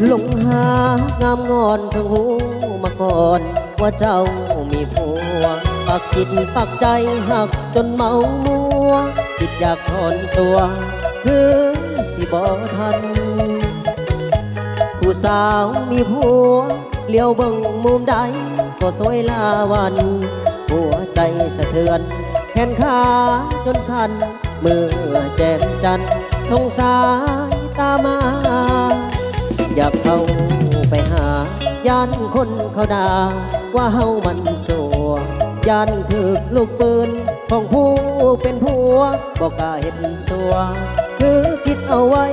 หางามงอนเพิ่งหูมาก่อน ว่าเจ้ามีผัวปักจิตปักใจหักจนเมามัวคิดอยากถอนตัว คือสิบอทัน ผู้สาวมีผัวเลี้ยวเบิ่งมุมใดก็สวยลาวันหัวใจสะเทือน แขนขาจนสั่นมือแจ่มจันทร์สงสายตามา อยากเข้าไปหา ย่านคนเขาด่าว่าเฮามันสัวย่านถึกลูกปืนของผู้เป็นผัวบอกกาเห็นสัวคือคิดเอาไว้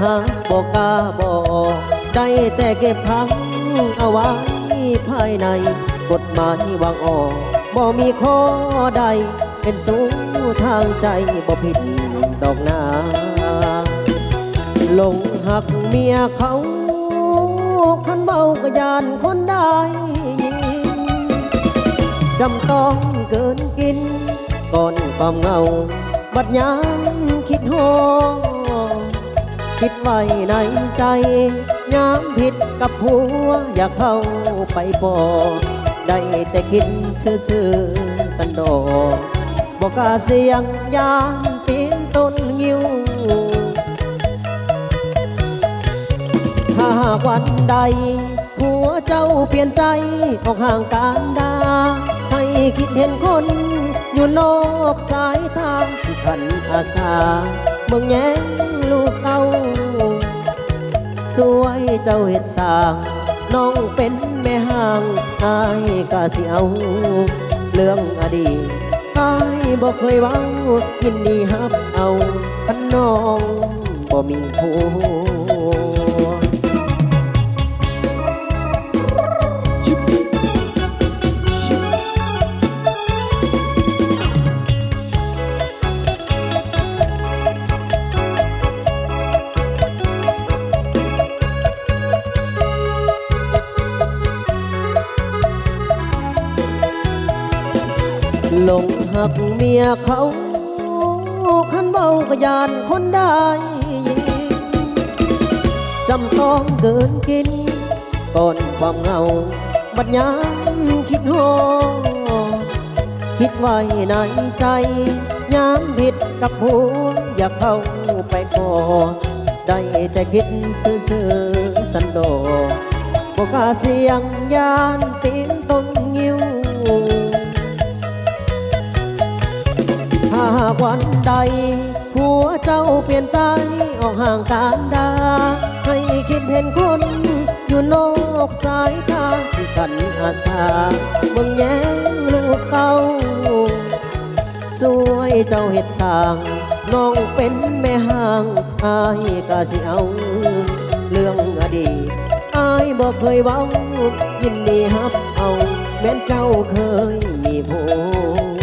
หาบอกกาบอกได้แต่เก็บพังเอาไว้ภายในกฎหมายวางออกบ่มีข้อใด เป็นสู้ทางใจบ่ผิดดอกนา หลงหักเมียเขาคันเบากระยานคนได้ยินจำต้องเกินกิน ก่อนความเงา บัดยามคิดโฮคิดไว้ในใจยามผิดกับผัวอยากเข้าไปปอได้แต่คิดซื่อๆสันโดบอกกาเสียงยามตีนต้นงิ้ว หากวันใดผัวเจ้าเปลี่ยนใจออกห่างการดา ให้คิดเห็นคนอยู่นอกสายตาที่ขันอาสาเมืองแย้งลูกเต้าสวยเจ้าเห็ดสาง น้องเป็นแม่ห่างอายกะสิเอาเรื่องอดีตอายบอกเคยว้ายินดีฮับเอาพันน้องบ่มีผั หลงหักเมียเขาขันเบากระยานคนได้ยินจำต้องเกินกินก่อนความเหงา บัดยามคิดโฮคิดไว้ในใจยามผิดกับผัวอยากเข้าไปกอดได้แต่คิดซื่อๆสันโดษบอกล้าเสียงยานตีนต้นงิ้ว วันใดผัวเจ้าเปลี่ยนใจออกห่างการดา ให้คิดเห็นคนอยู่นอกสายตาที่กันอาสาเมึงแย้งลูกเก่าสวยเจ้าเห็ดสางน้องเป็นแม่ห่างอายกาสิเอา เรื่องอดีตอายบอกเคยเว้า ยินดีฮับเอา แม้นเจ้าเคยมีผัว